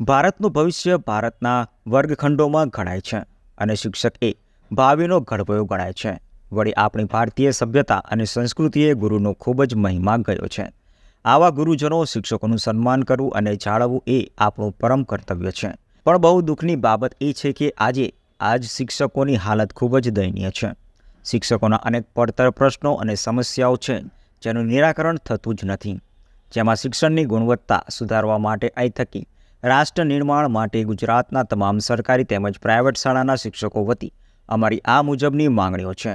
ભારતનું ભવિષ્ય ભારતના વર્ગખંડોમાં ગણાય છે અને શિક્ષક એ ભાવિનો ઘડવયો ગણાય છે. વળી આપણી ભારતીય સભ્યતા અને સંસ્કૃતિએ ગુરુનો ખૂબ જ મહિમા ગયો છે. આવા ગુરુજનો શિક્ષકોનું સન્માન કરવું અને જાળવવું એ આપણું પરમ કર્તવ્ય છે. પણ બહુ દુઃખની બાબત એ છે કે આજે આજ શિક્ષકોની હાલત ખૂબ જ દયનીય છે. શિક્ષકોના અનેક પડતર પ્રશ્નો અને સમસ્યાઓ છે જેનું નિરાકરણ થતું જ નથી. જેમાં શિક્ષણની ગુણવત્તા સુધારવા માટે અહીં થકી રાષ્ટ્ર નિર્માણ માટે ગુજરાતના તમામ સરકારી તેમજ પ્રાઇવેટ શાળાના શિક્ષકો વતી અમારી આ મુજબની માંગણીઓ છે.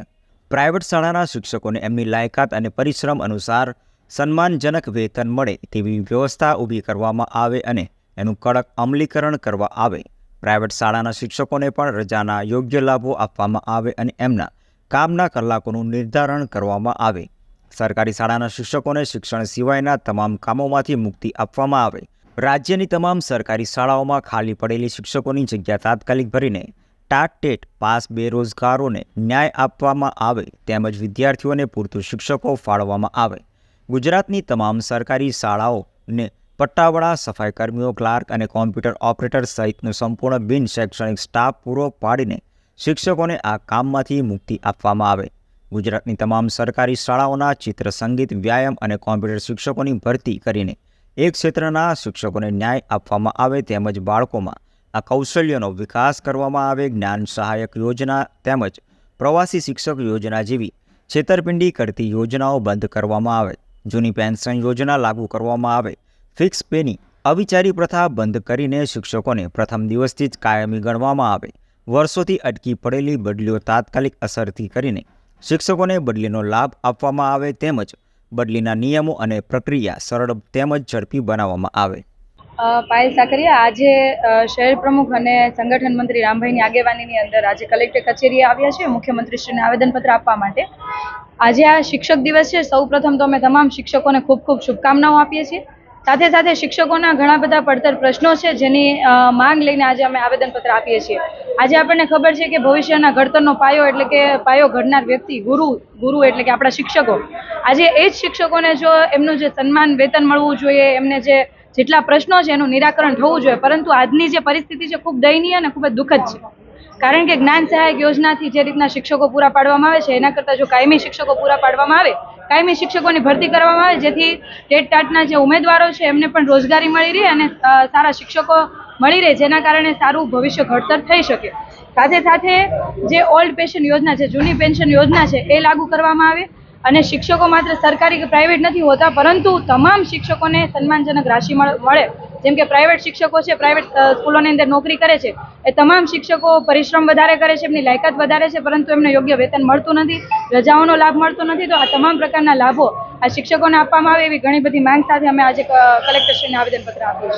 પ્રાઇવેટ શાળાના શિક્ષકોને એમની લાયકાત અને પરિશ્રમ અનુસાર સન્માનજનક વેતન મળે તેવી વ્યવસ્થા ઊભી કરવામાં આવે અને એનું કડક અમલીકરણ કરવા આવે. પ્રાઇવેટ શાળાના શિક્ષકોને પણ રજાના યોગ્ય લાભો આપવામાં આવે અને એમના કામના કલાકોનું નિર્ધારણ કરવામાં આવે. સરકારી શાળાના શિક્ષકોને શિક્ષણ સિવાયના તમામ કામોમાંથી મુક્તિ આપવામાં આવે. રાજ્યની તમામ સરકારી શાળાઓમાં ખાલી પડેલી શિક્ષકોની જગ્યા તાત્કાલિક ભરીને ટાટ ટેટ પાસ બેરોજગારોને ન્યાય આપવામાં આવે તેમજ વિદ્યાર્થીઓને પૂરતું શિક્ષકો ફાળવવામાં આવે. ગુજરાતની તમામ સરકારી શાળાઓને પટ્ટાવાળા સફાઈ કર્મીઓ ક્લાર્ક અને કોમ્પ્યુટર ઓપરેટર સહિતનો સંપૂર્ણ બિન શૈક્ષણિક સ્ટાફ પૂરો પાડીને શિક્ષકોને આ કામમાંથી મુક્તિ આપવામાં આવે. ગુજરાતની તમામ સરકારી શાળાઓના ચિત્ર સંગીત વ્યાયામ અને કોમ્પ્યુટર શિક્ષકોની ભરતી કરીને એક ક્ષેત્રના શિક્ષકોને ન્યાય આપવામાં આવે તેમજ બાળકોમાં આ કૌશલ્યનો વિકાસ કરવામાં આવે, જ્ઞાન સહાયક યોજના તેમજ પ્રવાસી શિક્ષક યોજના જેવી છેતરપિંડી કરતી યોજનાઓ બંધ કરવામાં આવે. જૂની પેન્શન યોજના લાગુ કરવામાં આવે. ફિક્સ પેની અવિચારી પ્રથા બંધ કરીને શિક્ષકોને પ્રથમ દિવસથી જ કાયમી ગણવામાં આવે. વર્ષોથી અટકી પડેલી બદલીઓ તાત્કાલિક અસરથી કરીને શિક્ષકોને બદલીનો લાભ આપવામાં આવે તેમજ બદલીના નિયમો અને પ્રક્રિયા સરળ તેમજ ઝડપી બનાવવામાં આવે. પાયલ સાકરિયા, આજે શહેર પ્રમુખ અને સંગઠન મંત્રી રામભાઈની આગેવાનીની અંદર આજે કલેક્ટર કચેરીએ આવ્યા છે. મુખ્યમંત્રીશ્રીને આવેદનપત્ર આપવા માટે. આજે આ શિક્ષક દિવસ છે. સૌ પ્રથમ તો અમે તમામ શિક્ષકોને ખૂબ ખૂબ શુભકામનાઓ આપીએ છીએ. સાથે સાથે શિક્ષકોના ઘણા બધા પડતર પ્રશ્નો છે, જેની માંગ લઈને આજે અમે આવેદનપત્ર આપીએ છીએ. આજે આપણને ખબર છે કે ભવિષ્યના ઘડતરનો પાયો એટલે કે પાયો ઘડનાર વ્યક્તિ, ગુરુ ગુરુ એટલે કે આપણા શિક્ષકો. આજે એ જ શિક્ષકોને જો એમનું જે સન્માન, વેતન મળવું જોઈએ, એમને જે જેટલા પ્રશ્નો છે એનું નિરાકરણ થવું જોઈએ, પરંતુ આજની જે પરિસ્થિતિ છે ખૂબ દયનીય અને ખૂબ જ દુઃખદ છે. કારણ કે જ્ઞાન સહાયક યોજનાથી જે રીતના શિક્ષકો પૂરા પાડવામાં આવે છે, એના કરતાં જો કાયમી શિક્ષકો પૂરા પાડવામાં આવે કાયમી શિક્ષકોની ભરતી કરવામાં આવે, જેથી ટેટ ટાટના જે ઉમેદવારો છે, એમને પણ રોજગારી મળી રહે અને સારા શિક્ષકો મળી રહે, જેના કારણે સારું ભવિષ્ય ઘડતર થઈ શકે. સાથે સાથે જે ઓલ્ડ પેન્શન યોજના છે, જૂની પેન્શન યોજના છે, એ લાગુ કરવામાં આવે અને શિક્ષકો માત્ર સરકારી કે પ્રાઇવેટ નથી હોતા, પરંતુ તમામ શિક્ષકોને સન્માનજનક રાશિ મળ- જેમ કે પ્રાઇવેટ શિક્ષકો છે પ્રાઇવેટ સ્કૂલોની અંદર નોકરી કરે છે, એ તમામ શિક્ષકો પરિશ્રમ વધારે કરે છે, એમની લાયકાત વધારે છે, પરંતુ એમને યોગ્ય વેતન મળતું નથી, રજાઓનો લાભ મળતો નથી, તો આ તમામ પ્રકારના લાભો આ શિક્ષકોને આપવામાં આવે એવી ઘણી બધી માંગ સાથે અમે આજે કલેક્ટરશ્રીને આવેદનપત્ર આપ્યું છે